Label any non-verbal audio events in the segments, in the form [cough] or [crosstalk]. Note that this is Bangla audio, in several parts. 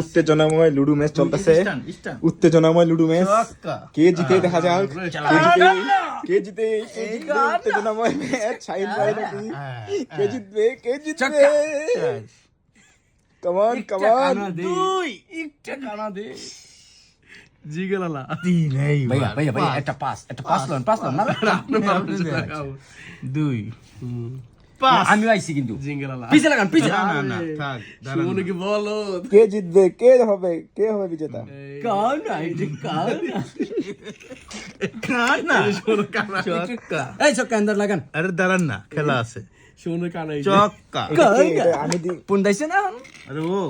উত্তেজনাময় লুডু ম্যাচ চলতেছে। উত্তেজনাময় লুডু ম্যাচ। কে জিতে দেখা যাক। কে জিতে কে জিতে উত্তেজনাময় ম্যাচ। শাহিন ভাই নাকি? কে জিতবে? কে জিতবে? কমান কমান দুই! একটা কানা দে। জিগেলালা। তিন এই ভাইয়া ভাইয়া ভাইয়া একটা পাস একটা পাস লন পাস লন না? দুই। আমি আইছি কিন্তু। পিছে লাগান পিছে। না না না থাক দাঁড়ান। সুমনে কি বলো? কে জিতবে কে হবে কে হবে বিজেতা? কান নাই কান কানা সুমনে কানা ছক্কা এই সব কান্দার লাগান। আরে দাঁড়ান না খেলা আছে। সুমনে কানা ছক্কা এটা কে? এটা আমি দি পুন্দাইছে না আরে ও।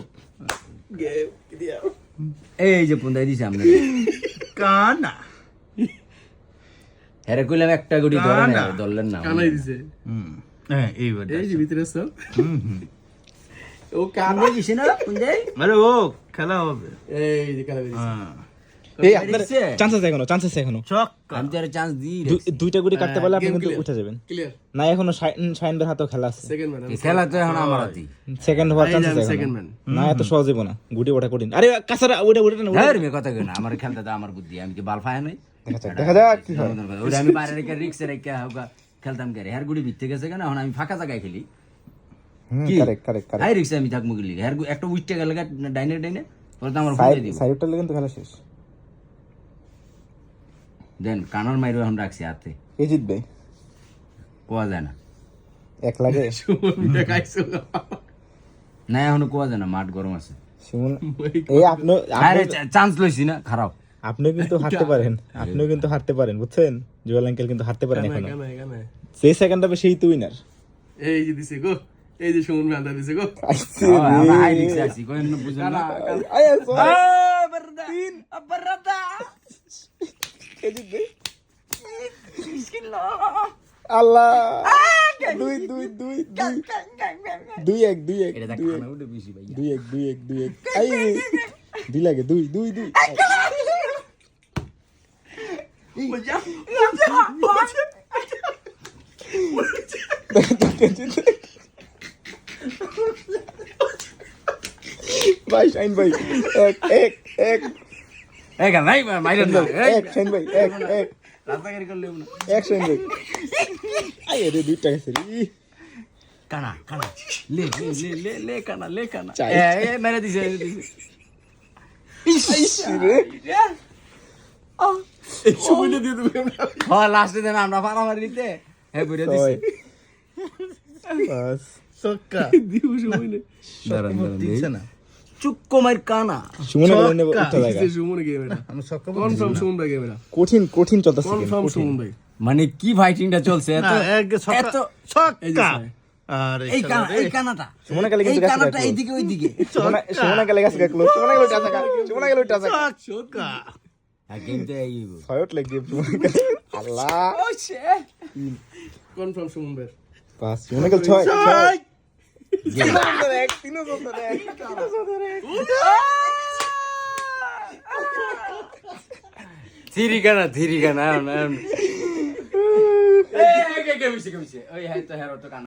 এই যে পুন্দাই দিছে আমরা। কানা হেরে কইলাম একটা গুটি ধরে না। ধরলেন না কানাই দিছে? হুম। হ্যাঁ এইবার এই যে ভিতরে সব হুম হুম। ও কান্দে দিছে না? পুন্দাই আরে ও খেলা হবে। এই যে কানা দিছে হ্যাঁ। এই আপনার চান্স আছে এখনও চান্স আছে এখনও আমি তো চান্স দিই দুইটা গুটি কাটতে পারলে আপনি কিন্তু উঠে যাবেন। না এখনও হাতেও খেলা আছে। সেকেন্ড ম্যান খেলা তো এখন আমার হাতেই। সেকেন্ড হওয়ার চান্স আছে আমি এখনও। না এত সহজ না। গুটি ওটা কঠিন। আরে কাছারা ওটা ওটা না হ্যাঁ মে কথা কই আমার খেলতে তো আমার বুদ্ধি আমি কি বাল ফায় নাই? দেখা যাক কি হয়। ওটা আমি বাইরে রেখে রিক্সে রেখে হোকা খেলতাম কে হের গুড়ি ভিত্তে গেছে কেন? এখন আমি ফাঁকা জায়গায় খেলি। কি? হাই রিক্সে আমি থাকব গেলি গু- একটা গেলে ডাইনে ডাইনে? পরে তো আমার ফুটে দিব। সাইডটা কিন্তু খেলা শেষ। দেন কানর মাইরো এখন রাখছি হাতে। কে জিতবে? কোয়া যায় না। এক লাগে। [laughs] না এখনও কোয়া যায় না মাঠ গরম আছে। [laughs] এই আপনি চান্স লইছি না খারাপ। আপনিও কিন্তু [laughs] হারতে পারেন। আপনিও কিন্তু হারতে পারেন বুঝছেন? জুয়েল আঙ্কেল কিন্তু হারতে পারেন এখনও। কানা কানা। যে সেকেন্ড হবে সেই তো উইনার এই যে দিছে গো এই যে সুমন ম্যান দিছে গো। আমরা হাই রিক্সে আছি কোন বুঝুন না? কে জিতবে আল্লাহ। দুই দুই দুই দুই। দুই এক দুই এক দুই এক। বেশি দুই এক দুই এক দুই এক। আই দুই লাগে দুই দুই দুই। ভাই শাইন ভাই এক এক এক এই গান নাই মাইরেন না এই এক শাইন ভাই এক এক রাস্তাঘাট করলে না এক শাইন ভাই আই রে দুইটা গেছে রে ই। কানা কানা লে লে লে লে লে কানা লে কানা চাই, এ এ মেরে দিছে মেরে দিছে ইস রে দিয়ে দেবে হ্যাঁ লাস্টে দেন আমরা মারামারি দিতে। হে বুড়ে দিছে। ছয় পাঁচ ছক্কা। দিও সুমনে। দাঁড়ান দাঁড়ান দিচ্ছে না। চুপ কানা। সুমনে বলে নেব ছক্কা। উঠা জায়গা দিছে সুমনে গেম এটা। আমি ছক্কা কনফার্ম সুমন ভাই গেম এটা। কঠিন কঠিন চলতেছে কনফার্ম সুমন ভাই। মানে কি ফাইটিংটা চলছে? এত এত এই। আরে এই কানা এই কানাটা। সুমনে গেলে কিন্তু কানাটা এইদিকে ওইদিকে। সুমনা সুমনা সুমনা এই ছয়ট লাগবে আল্লাহ ও শে কনফার্ম সুমন ভাই পাঁচ সুমনা গেলে ছয় ছয় গেম